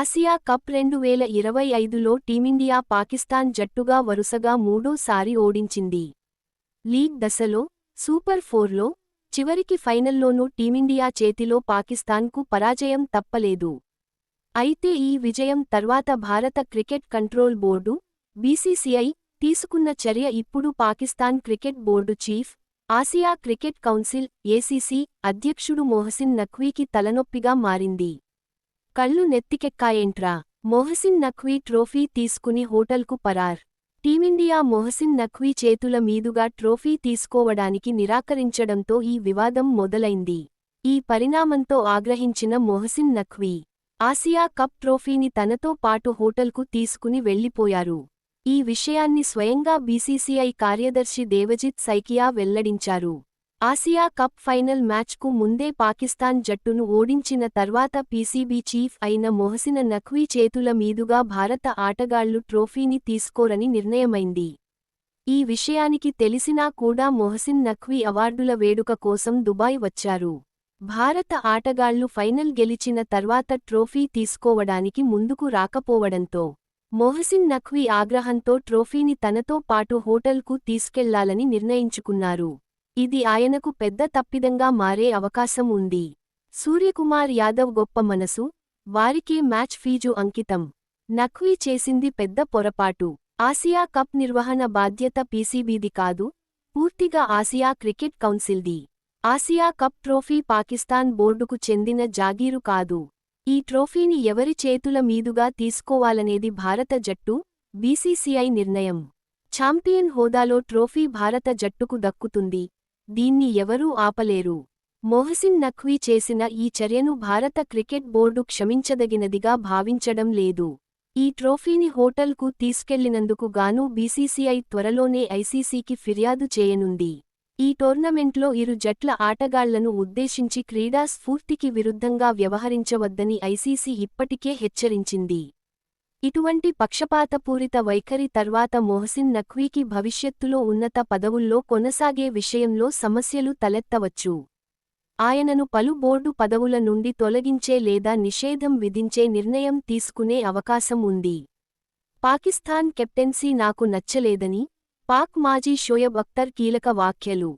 Asia cup రెండు వేల ఇరవై ఐదులో టీమిండియా పాకిస్తాన్ జట్టుగా వరుసగా మూడోసారి ఓడించింది. లీగ్ దశలో సూపర్ ఫోర్లో చివరికి ఫైనల్లోనూ టీమిండియా చేతిలో పాకిస్తాన్కు పరాజయం తప్పలేదు. అయితే ఈ విజయం తర్వాత భారత క్రికెట్ కంట్రోల్ బోర్డు బీసీసీఐ తీసుకున్న చర్య ఇప్పుడు Pakistan cricket board chief Asia cricket council ACC అధ్యక్షుడు మొహసిన్ నఖ్వీకి తలనొప్పిగా మారింది. కళ్ళు నెత్తికెక్కాయేంట్రా? మొహసిన్ నఖ్వీ ట్రోఫీ తీసుకుని హోటల్కు పరార్. టీమిండియా మొహసిన్ నఖ్వీ చేతుల మీదుగా ట్రోఫీ తీసుకోవడానికి నిరాకరించడంతో ఈ వివాదం మొదలైంది. ఈ పరిణామంతో ఆగ్రహించిన మొహసిన్ నఖ్వీ ఆసియా కప్ ట్రోఫీని తనతో పాటు హోటల్కు తీసుకుని వెళ్ళిపోయారు ఈ విషయాన్ని స్వయంగా బీసీసీఐ కార్యదర్శి దేవజిత్ సైకియా వెల్లడించారు. ఆసియా కప్ ఫైనల్ మ్యాచ్కు ముందే పాకిస్తాన్ జట్టును ఓడించిన తర్వాత పీసీబీ చీఫ్ అయిన మొహసిన నఖ్వీ చేతుల మీదుగా భారత ఆటగాళ్ళు ట్రోఫీని తీసుకోరని నిర్ణయమైంది. ఈ విషయానికి తెలిసినా కూడా మొహసిన్ నఖ్వీ అవార్డుల వేడుక కోసం దుబాయ్ వచ్చారు. భారత ఆటగాళ్ళు ఫైనల్ గెలిచిన తర్వాత ట్రోఫీ తీసుకోవడానికి ముందుకు రాకపోవడంతో మొహసిన్ నఖ్వీ ఆగ్రహంతో ట్రోఫీని తనతో పాటు హోటల్కు తీసుకెళ్ళాలని నిర్ణయించుకున్నారు. ఇది ఆయనకు పెద్ద తప్పిదంగా మారే అవకాశం ఉంది. సూర్యకుమార్ యాదవ్ గొప్ప మనసు వారికే మ్యాచ్ ఫీజు అంకితం. నఖ్వీ చేసింది పెద్ద పొరపాటు. ఆసియా కప్ నిర్వహణ బాధ్యత పీసీబీది కాదు పూర్తిగా ఆసియా క్రికెట్ కౌన్సిల్ది. ఆసియా కప్ ట్రోఫీ పాకిస్తాన్ బోర్డుకు చెందిన జాగీరు కాదు. ఈ ట్రోఫీని ఎవరి చేతుల మీదుగా తీసుకోవాలనేది భారత జట్టు బీసీసీఐ నిర్ణయం. ఛాంపియన్ హోదాలో ట్రోఫీ భారత జట్టుకు దక్కుతుంది. దీన్ని ఎవరూ ఆపలేరు. మొహసిన్ నఖ్వీ చేసిన ఈ చర్యను భారత క్రికెట్ బోర్డు క్షమించదగినదిగా భావించడం లేదు. ఈ ట్రోఫీని హోటల్కు తీసుకెళ్ళినందుకు గాను బీసీసీఐ త్వరలోనే ఐసీసీకి ఫిర్యాదు చేయనుంది. ఈ టోర్నమెంట్లో ఇరు జట్ల ఆటగాళ్ళను ఉద్దేశించి క్రీడా స్ఫూర్తికి విరుద్ధంగా వ్యవహరించవద్దని ఐసీసీ ఇప్పటికే హెచ్చరించింది. ఇటువంటి పక్షపాతపూరిత వైఖరి తర్వాత మొహసిన్ నఖ్వీకి భవిష్యత్తులో ఉన్నత పదవుల్లో కొనసాగే విషయంలో సమస్యలు తలెత్తవచ్చు. ఆయనను పలు బోర్డు పదవుల నుండి తొలగించే లేదా నిషేధం విధించే నిర్ణయం తీసుకునే అవకాశం ఉంది. పాకిస్తాన్ కెప్టెన్సీ నాకు నచ్చలేదని పాక్ మాజీ షోయబ్ అఖ్తర్ కీలక వ్యాఖ్యలు.